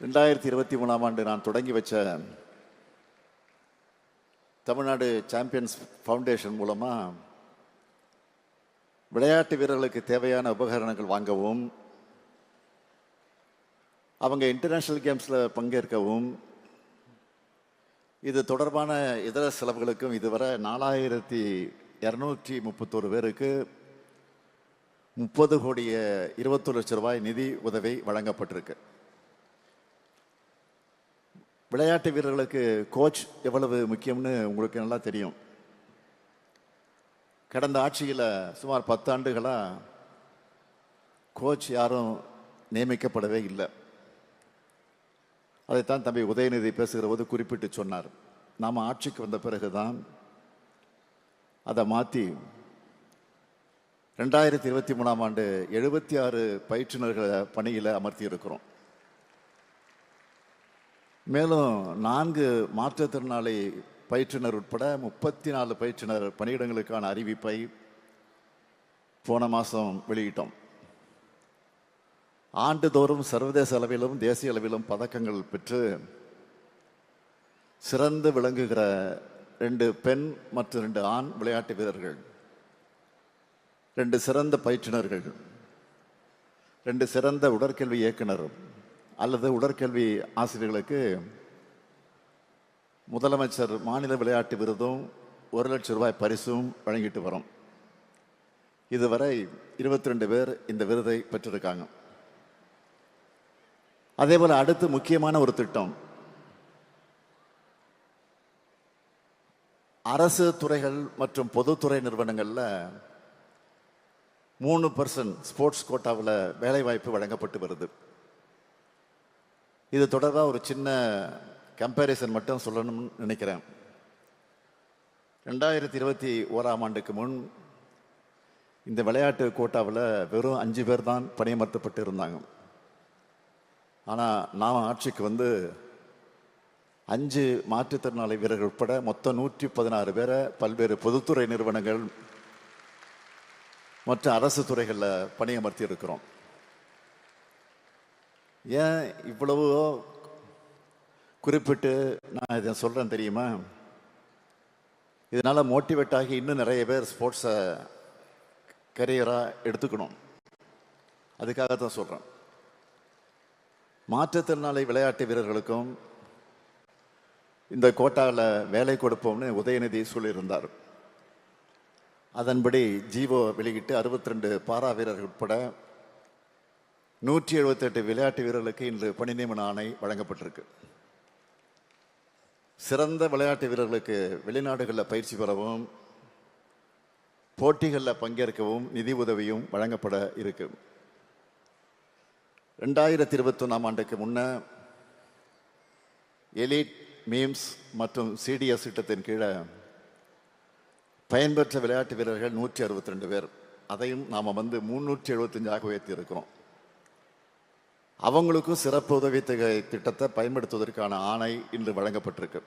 ரெண்டாயிரத்தி இருபத்தி மூணாம் ஆண்டு நான் தொடங்கி வச்ச தமிழ்நாடு சாம்பியன்ஸ் ஃபவுண்டேஷன் மூலமாக விளையாட்டு வீரர்களுக்கு தேவையான உபகரணங்கள் வாங்கவும் அவங்க இன்டர்நேஷ்னல் கேம்ஸில் பங்கேற்கவும் இது தொடர்பான இதர செலவுகளுக்கும் இதுவரை நாலாயிரத்தி இரநூற்றி முப்பத்தோரு பேருக்கு முப்பது கோடிய இருபத்தொரு லட்ச ரூபாய் நிதி உதவி வழங்கப்பட்டிருக்கு. விளையாட்டு வீரர்களுக்கு கோச் எவ்வளவு முக்கியம்னு உங்களுக்கு நல்லா தெரியும். கடந்த ஆட்சியில் சுமார் பத்தாண்டுகளாக கோச் யாரும் நியமிக்கப்படவே இல்லை. அதைத்தான் தம்பி உதயநிதி பேசுகிற போது குறிப்பிட்டு சொன்னார். நாம் ஆட்சிக்கு வந்த பிறகுதான் அதை மாற்றி ரெண்டாயிரத்தி இருபத்தி மூணாம் ஆண்டு எழுபத்தி ஆறு பயிற்றுநர்களை பணியில் அமர்த்தி இருக்கிறோம் மேலும் நான்கு மாற்றுத்திறனாளி பயிற்றுனர் உட்பட முப்பத்தி நாலு பயிற்றுனர் பணியிடங்களுக்கான அறிவிப்பை போன மாதம் வெளியிட்டோம். ஆண்டுதோறும் சர்வதேச அளவிலும் தேசிய அளவிலும் பதக்கங்கள் பெற்று சிறந்து விளங்குகிற ரெண்டு பெண் மற்றும் ரெண்டு ஆண் விளையாட்டு வீரர்கள் ரெண்டு சிறந்த பயிற்றுனர்கள் ரெண்டு சிறந்த உடற்கல்வி இயக்குனர் அல்லது உடற்கல்வி ஆசிரியர்களுக்கு முதலமைச்சர் மாநில விளையாட்டு விருதும் ஒரு லட்சம் ரூபாய் பரிசும் வழங்கிட்டு வரோம். இதுவரை இருபத்தி ரெண்டு பேர் இந்த விருதை பெற்றிருக்காங்க. அதே போல் அடுத்து முக்கியமான ஒரு திட்டம். அரசு துறைகள் மற்றும் பொதுத்துறை நிறுவனங்களில் மூணு பர்சன்ட் ஸ்போர்ட்ஸ் கோட்டாவில் வேலைவாய்ப்பு வழங்கப்பட்டு வருது. இது தொடர்பாக ஒரு சின்ன கம்பேரிசன் மட்டும் சொல்லணும்னு நினைக்கிறேன். ரெண்டாயிரத்தி இருபத்தி ஓராம் ஆண்டுக்கு முன் இந்த விளையாட்டு கோட்டாவில் வெறும் அஞ்சு பேர் தான் பணியமர்த்தப்பட்டு இருந்தாங்க ஆனால் நாம் ஆட்சிக்கு வந்து அஞ்சு மாற்றுத்திறனாளி வீரர்கள் உட்பட மொத்தம் நூற்றி பதினாறு பேரை பல்வேறு பொதுத்துறை நிறுவனங்கள் மற்ற அரசு துறைகளில் பணியமர்த்தி இருக்கிறோம் ஏன் இவ்வளவோ குறிப்பிட்டு நான் இதை சொல்கிறேன் தெரியுமா? இதனால் மோட்டிவேட் ஆகி இன்னும் நிறைய பேர் ஸ்போர்ட்ஸை கரியராக எடுத்துக்கணும். அதுக்காக தான் சொல்கிறேன் மாற்றுத்திறனாளி விளையாட்டு வீரர்களுக்கும் இந்த கோட்டாவில் வேலை கொடுப்போம்னு உதயநிதி சொல்லியிருந்தார். அதன்படி ஜீவோ வெளியிட்டு அறுபத்தி ரெண்டு பாரா வீரர்கள் உட்பட நூற்றி எழுபத்தெட்டு விளையாட்டு வீரர்களுக்கு இன்று பணி நியமன ஆணை வழங்கப்பட்டிருக்கு. சிறந்த விளையாட்டு வீரர்களுக்கு வெளிநாடுகளில் பயிற்சி பெறவும் போட்டிகளில் பங்கேற்கவும் நிதி உதவியும் வழங்கப்பட இருக்கு. ரெண்டாயிரத்தி இருபத்தொன்னாம் ஆண்டுக்கு முன்ன எலிட் மீம்ஸ் மற்றும் சிடிஎஸ் திட்டத்தின் கீழே பயன்பெற்ற விளையாட்டு வீரர்கள் நூற்றி அறுபத்தி ரெண்டு பேர். அதையும் நாம் வந்து முன்னூற்றி எழுபத்தஞ்சாக உயர்த்தி இருக்கிறோம் அவங்களுக்கும் சிறப்பு உதவித்தொகை திட்டத்தை பயன்படுத்துவதற்கான ஆணை இன்று வழங்கப்பட்டிருக்கு.